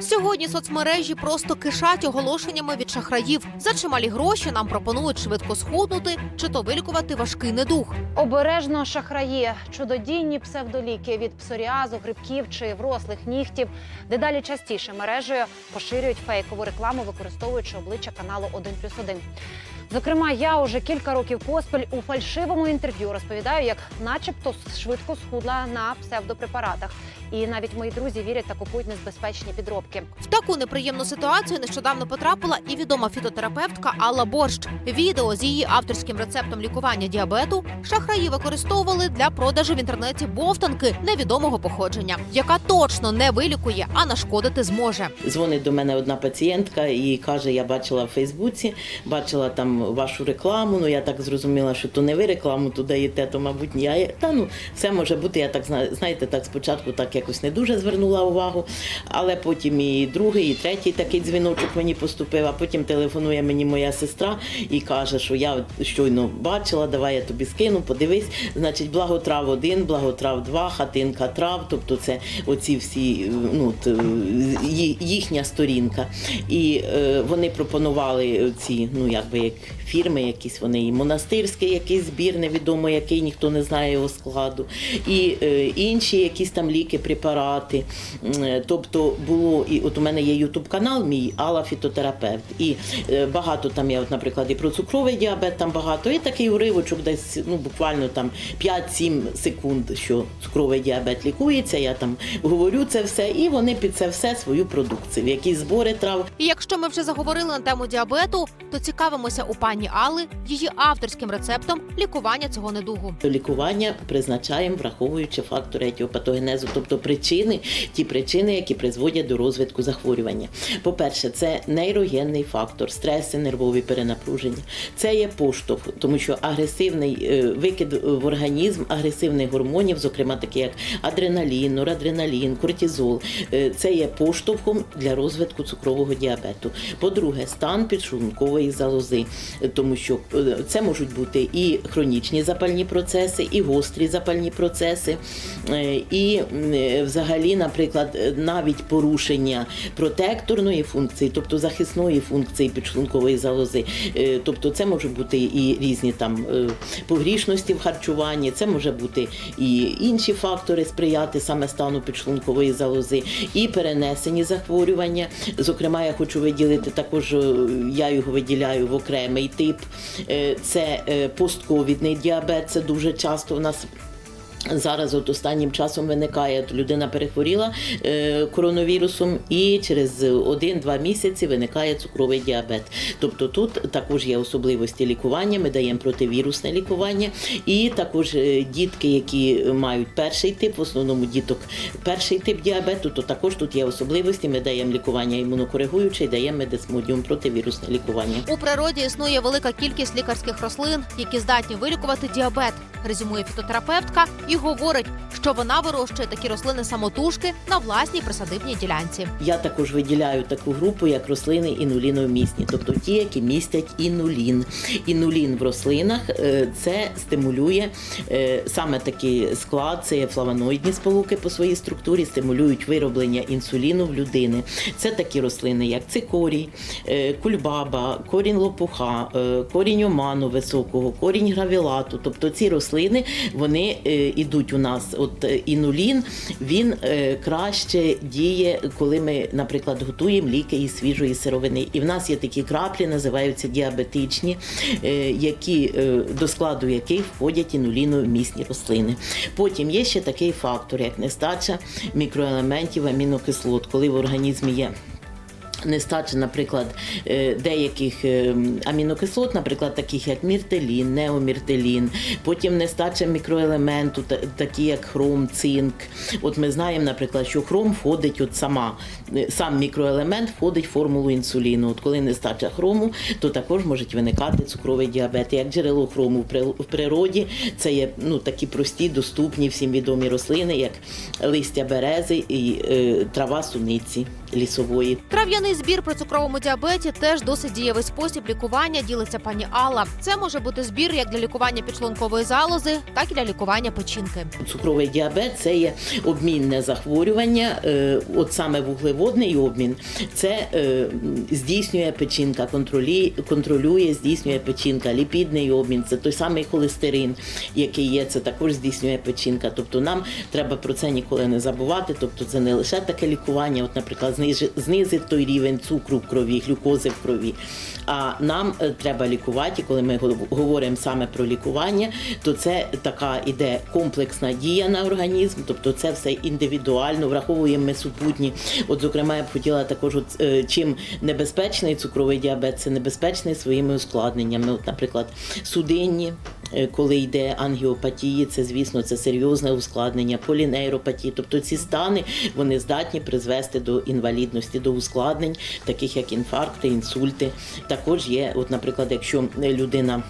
Сьогодні соцмережі просто кишать оголошеннями від шахраїв. За чималі гроші нам пропонують швидко схуднути чи то вилікувати важкий недуг. Обережно шахраї, чудодійні псевдоліки від псоріазу, грибків чи врослих нігтів. Дедалі частіше мережею поширюють фейкову рекламу, використовуючи обличчя каналу 1+,1. Зокрема, я уже кілька років поспіль у фальшивому інтерв'ю розповідаю, як, начебто, швидко схудла на псевдопрепаратах. І навіть мої друзі вірять та купують небезпечні підробки. В таку неприємну ситуацію нещодавно потрапила і відома фітотерапевтка Алла Борщ. Відео з її авторським рецептом лікування діабету шахраї використовували для продажу в інтернеті бовтанки невідомого походження, яка точно не вилікує, а нашкодити зможе. Дзвонить до мене одна пацієнтка і каже: Я бачила в Фейсбуці, бачила там вашу рекламу. Ну я так зрозуміла, що то не ви рекламу туди даєте, то мабуть ні. Я, та ну все може бути. Я так зна- знаєте, так спочатку так якось не дуже звернула увагу, але потім і другий, і третій такий дзвіночок мені поступив. А потім телефонує мені моя сестра і каже, що я щойно бачила, давай я тобі скину, подивись. Значить, благотрав 1, благотрав 2, хатинка трав, тобто це оці всі ну, т- їхня сторінка. І е, вони пропонували ці, ну якби як фірми, якісь вони і монастирський якийсь збір, невідомо який, ніхто не знає його складу, і е, інші якісь там ліки, препарати. Е, Тобто було і от у мене є ютуб канал, мій Алла фітотерапевт. І е, багато там я, от, наприклад, і про цукровий діабет там багато, і такий уривочок, десь ну буквально там 5-7 секунд, що цукровий діабет лікується. Я там говорю це все, і вони під це все свою продукцію, якісь збори трав. І якщо ми вже заговорили на тему діабету, то цікавимося у пані Алли її авторським рецептом лікування цього недугу. Лікування призначаємо, враховуючи фактори етіопатогенезу, тобто причини, ті причини, які призводять до розвитку захворювання. По-перше, це нейрогенний фактор, стреси, нервові перенапруження. Це є поштовх, тому що агресивний е, викид в організм агресивних гормонів, зокрема такі як адреналін, норадреналін, кортизол, е, це є поштовхом для розвитку цукрового діабету. По-друге, стан підшлункової залози, е, тому що це можуть бути і хронічні запальні процеси, і гострі запальні процеси, і взагалі, наприклад, е, навіть порушення протекторної функції, тобто захисної функції підшлункової залози. Е, Тобто це може бути і різні там е, погрішності в харчуванні, це може бути і інші фактори сприяти саме стану підшлункової залози, і перенесені захворювання. Зокрема, я хочу виділити також, е, я його виділяю в окремий тип. Е, Це е, постковідний діабет. Це дуже часто в нас. Зараз от останнім часом виникає людина перехворіла е, коронавірусом, і через один-два місяці виникає цукровий діабет. Тобто тут також є особливості лікування. Ми даємо противірусне лікування, і також е, дітки, які мають перший тип, в основному діток перший тип діабету, то також тут є особливості. Ми даємо лікування імунокоригуюче і даємо медисмодіум противірусне лікування. У природі існує велика кількість лікарських рослин, які здатні вилікувати діабет. Резюмує фітотерапевтка і говорить, що вона вирощує такі рослини самотужки на власній присадибній ділянці. Я також виділяю таку групу, як рослини інуліновмісні, тобто ті, які містять інулін. Інулін в рослинах е, це стимулює е, саме такий склад, це флавоноїдні сполуки по своїй структурі, стимулюють вироблення інсуліну в людини. Це такі рослини, як цикорій, е, кульбаба, корінь лопуха, корінь оману високого, корінь гравілату. Тобто ці рослини вони ідуть у нас. От е, інулін він е, краще діє, коли ми, наприклад, готуємо ліки із свіжої сировини. І в нас є такі краплі, називаються діабетичні, е, які до складу яких входять інуліновмісні рослини. Потім є ще такий фактор, як нестача мікроелементів амінокислот, коли в організмі є. Нестача, наприклад, е, деяких е, амінокислот, наприклад, таких як міртелін, неоміртелін, потім нестача мікроелементу, та- такі як хром, цинк. От ми знаємо, наприклад, що хром входить, от сама, е, сам мікроелемент входить в формулу інсуліну. От коли нестача хрому, то також може виникати цукровий діабет. Як джерело хрому в при- в природі, це є ну, такі прості, доступні всім відомі рослини, як листя берези і трава суниці. Лісової. Трав'яний збір при цукровому діабеті теж досить дієвий спосіб лікування, ділиться пані Алла. Це може бути збір як для лікування підшлункової залози, так і для лікування печінки. Цукровий діабет це є обмінне захворювання. е, От саме вуглеводний обмін це е, здійснює печінка, контролює, контролює, здійснює печінка. Ліпідний обмін це той самий холестерин, який є, це також здійснює печінка. Тобто нам треба про це ніколи не забувати. Тобто це не лише таке лікування, от, наприклад, знизити той рівень цукру в крові, глюкози в крові. А нам е, треба лікувати. Коли ми гов- говоримо саме про лікування, то це така іде комплексна дія на організм, тобто це все індивідуально, враховуємо ми супутні. От, зокрема, я б хотіла також, от, е, чим небезпечний цукровий діабет, це небезпечний своїми ускладненнями. От, наприклад, судинні. Е, Коли йде ангіопатії, це звісно це серйозне ускладнення, полінейропатії. Тобто ці стани вони здатні призвести до інвалідності, до ускладнень, таких як інфаркти, інсульти. Також є, от, наприклад, якщо людина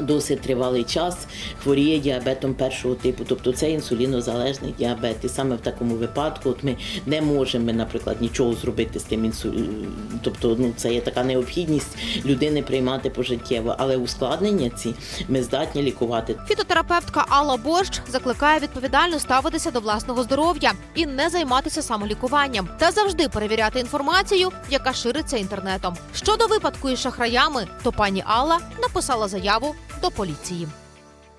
досить тривалий час хворіє діабетом першого типу, тобто це інсулінозалежний діабет. І саме в такому випадку от ми не можемо, наприклад, нічого зробити з тим інсуліном. Тобто, ну це є така необхідність людини приймати пожиттєво, але ускладнення ці ми здатні лікувати. Фітотерапевтка Алла Борщ закликає відповідально ставитися до власного здоров'я і не займатися самолікуванням та завжди перевіряти інформацію, яка шириться інтернетом. Щодо випадку із шахраями, то пані Алла написала заяву до поліції.